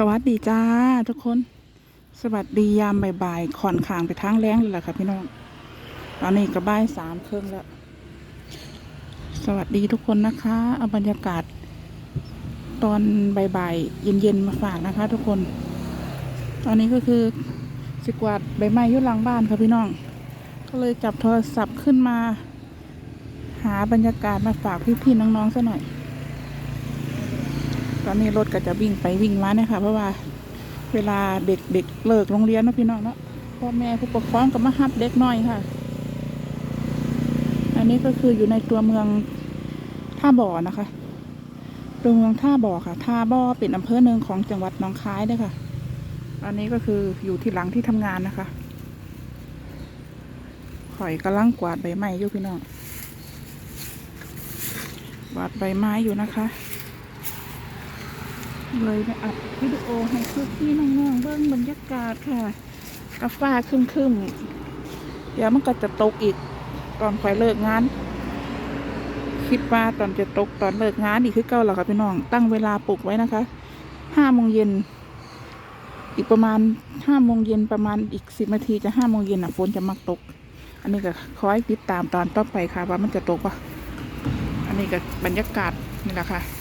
สวัสดีจ้าทุกคน สวัสดียามบ่ายๆค่อนข้างไปทางแรงเลยล่ะค่ะพี่น้อง ตอนนี้ก็บ่ายสามครึ่งแล้ว สวัสดีทุกคนนะคะเอาบรรยากาศ ตอนบ่ายๆเย็นๆมาฝากนะคะ ทุกคน ตอนนี้ก็คือสิกวาดใบไม้ยุ่หลังบ้านค่ะพี่น้อง ก็เลยจับโทรศัพท์ขึ้นมา หาบรรยากาศมาฝากพี่ๆน้องๆซะหน่อย ตอนนี้รถก็จะวิ่งไปวิ่งมาเนี่ยค่ะ เพราะว่าเวลาเด็กเด็กเลิกโรงเรียนนะพี่น้องเนาะพ่อแม่ผู้ปกครองก็มาฮับเด็กน้อยค่ะ อันนี้ก็คืออยู่ในตัวเมืองท่าบ่อนะคะ ตัวเมืองท่าบ่อค่ะ ท่าบ่อเป็นอำเภอหนึ่งของจังหวัดหนองคายด้วยค่ะ อันนี้ก็คืออยู่ที่หลังที่ทำงานนะคะข่อยกำลังกวาดใบไม้อยู่พี่น้องกวาดใบไม้อยู่นะคะ เลยมาอัดวิดีโอให้เพื่อพี่น้องๆเบิ้องบรรยากาศค่ะกาฟ้าครึมๆเดี๋ยวมันก็จะตกอีกตอนค่อยเลิกงาน คิดว่าตอนจะตกตอนเลิกงานอีกคือเก้าหรอค่ะพี่น้องตั้งเวลาปลุกไว้นะคะห้าโมงเย็นอีกประมาณห้าโมงเย็นประมาณอีกสิบนาทีจะห้าโมงเย็นอะฝนจะมักตก อันนี้ก็คอยติดตามตอนต่อไปค่ะว่ามันจะตกปะอันนี้ก็บรรยากาศนี่แหละค่ะ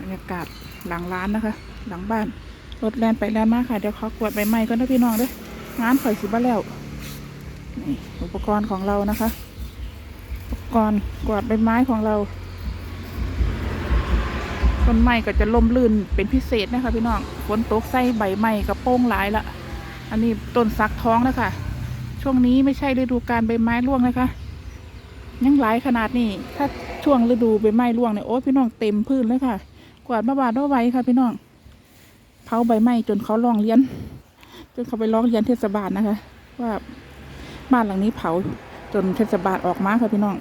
บรรยากาศหลังร้านนะคะ หลังบ้านรถแลนไปแลนมาค่ะ เดี๋ยวขอกวาดใบไม้ก่อนนะพี่น้องเด้วยงานข่อยสิบ้าแล้วนี่อุปกรณ์ของเรานะคะ อุปกรณ์กวาดใบไม้ของเราต้นไม้ก็จะล่มลื่นเป็นพิเศษนะคะพี่น้องฝนตกใส่ใบไม้กระโป้งหลายละอันนี้ต้นซักท้องนะคะ ช่วงนี้ไม่ใช่ฤดูการใบไม้ร่วงนะคะ ยังหลายขนาดนี้ ถ้าช่วงฤดูใบไม้ร่วงเนี่ยโอ้พี่น้องเต็มพื้นเลยค่ะ วาดมาบาดเอาไว้ค่ะพี่น้องเผาใบไม้จนเขาร้องเรียน จนเขาไปร้องเรียนเทศบาลนะคะ ว่าบ้านหลังนี้เผาจนเทศบาลออกมาค่ะพี่น้อง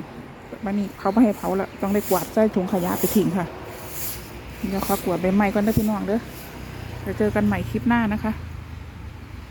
วันนี้เขาไม่ให้เผาแล้วต้องได้กวาดใส่ถุงขยะไปทิ้งค่ะเดี๋ยวขอกวาดใบไม้ก่อนนะพี่น้องเด้อเดี๋ยวเจอกันใหม่คลิปหน้านะคะ